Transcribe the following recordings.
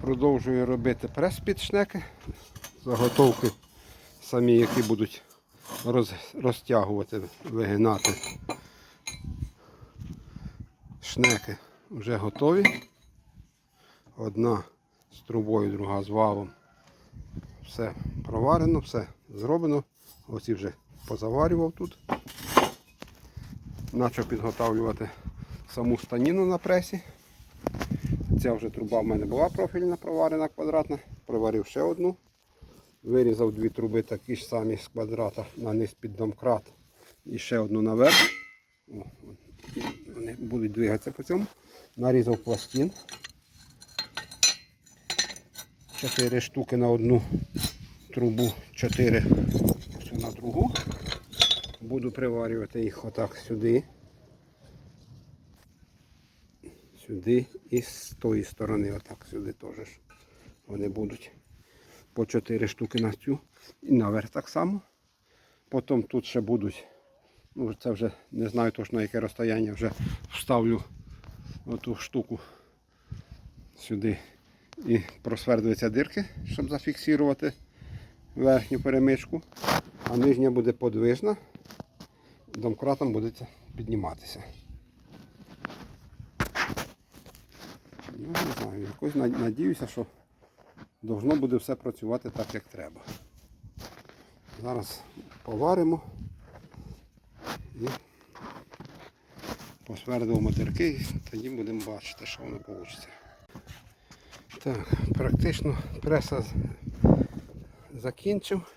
Продовжую робити прес під шнеки. Заготовки самі, які будуть роз, розтягувати, вигинати. Шнеки вже готові. Одна з трубою, друга з валом. Все проварено, все зроблено. Ось і вже позаварював тут. Почав підготовлювати саму станіну на пресі. Ця вже труба в мене була профільна, проварена квадратна. Проварив ще одну. Вирізав дві труби такі ж самі з квадрата на низ під домкрат. І ще одну наверх. О, вони будуть двигатися по цьому. Нарізав пластин. Чотири штуки на одну трубу, чотири на другу. Буду приварювати їх отак сюди. Сюди і з тої сторони, отак сюди теж. Вони будуть по 4 штуки на цю. І наверх так само. Потім тут ще будуть, ну це вже не знаю точно яке розстояння, вже вставлю оту штуку сюди і просвердуються дирки, щоб зафіксувати верхню перемичку. А нижня буде подвижна, домкратом буде підніматися. Ну, не знаю, якось на- надіюся, що должно буде все працювати так, як треба. Зараз поваримо і посвердимо дирки, і тоді будемо бачити, що воно вийде. Так, практично преса закінчив.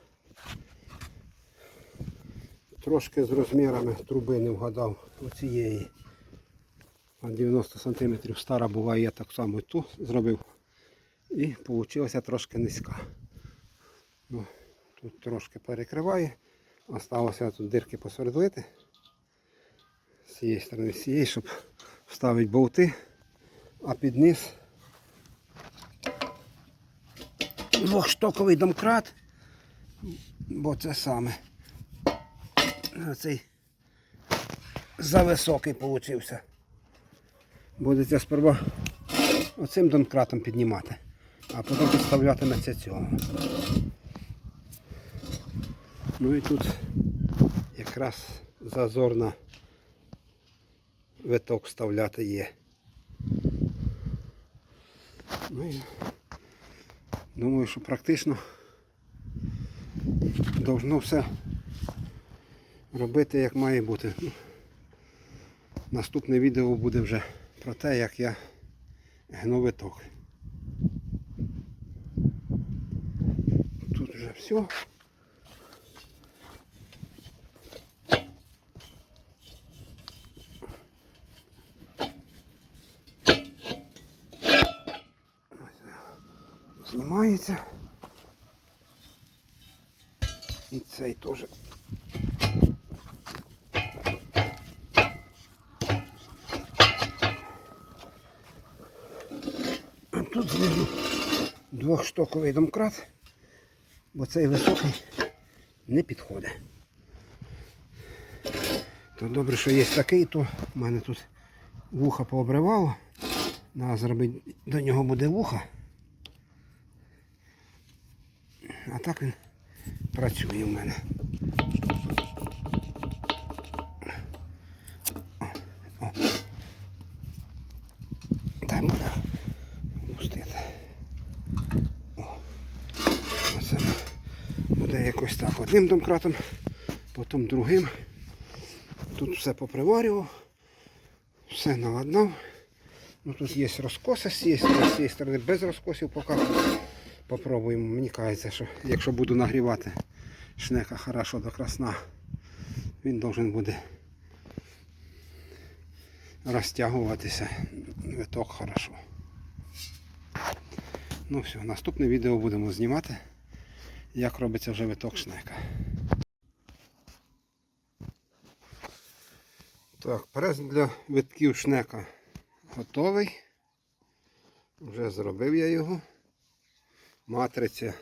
Трошки з розмірами труби не вгадав оцієї. На 90 см стара була, я так само ту зробив. І вийшла трошки низька. Ну, тут трошки перекриває. Осталося тут дирки посвердлити. З цієї сторони, з цієї, щоб вставити болти, а під низ двохштоковий домкрат, бо це саме. Оцей зависокий получився. Будете сперва оцим домкратом піднімати, а потім підставлятиметься цього. Ну і тут якраз зазор на виток вставляти є. Ну і думаю, що практично должно все робити як має бути. Наступне відео буде вже про те, як я гну виток. Тут вже все. Знімається. І цей теж. Тут знизу двохштоковий домкрат, бо цей високий не підходить. То добре, що є такий, то в мене тут вуха пообривало. Треба зробити, до нього буде вуха. А так він працює в мене. О, о. Дай мене пустити. О. Оце якось так одним домкратом, потім другим. Тут все поприварював, все наладнав. Ну, тут є розкоси з цієї сторони, з цієї сторони без розкосів поки. Попробуємо. Мені кажеться, що якщо буду нагрівати шнека хорошо до красна, він должен буде розтягуватися. Виток хорошо. Ну все, наступне відео будемо знімати, як робиться вже виток шнека. Так, прес для витків шнека готовий. Вже зробив я його. Матриця.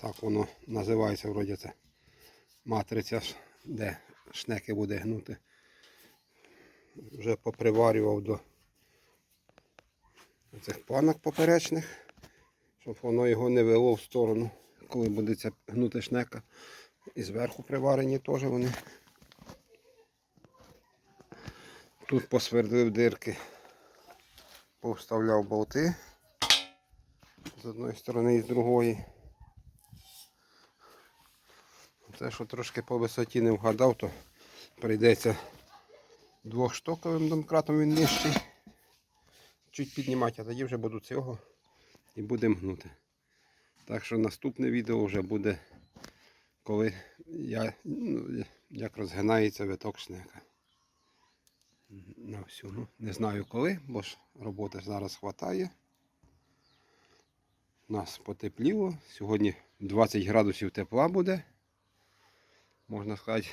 Так воно називається вроді це. Матриця, де шнеки буде гнути. Вже поприварював до цих планок поперечних, щоб воно його не вело в сторону, коли буде ця гнути шнека. І зверху приварені теж вони. Тут посвердлив дирки, повставляв болти з одної сторони і з другої. Це, що трошки по висоті не вгадав, то прийдеться двохштоковим домкратом він нижчий. Чуть піднімати, а тоді вже буду цього і будемо гнути. Так що наступне відео вже буде, коли я, ну, як розгинається виток шнека. На всю. Ну, не знаю коли, бо ж роботи зараз вистачає. У нас потепліло. Сьогодні 20 градусів тепла буде. Можна сказати,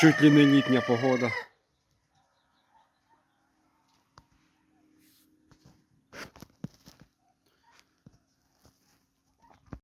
чуть ли не літня погода.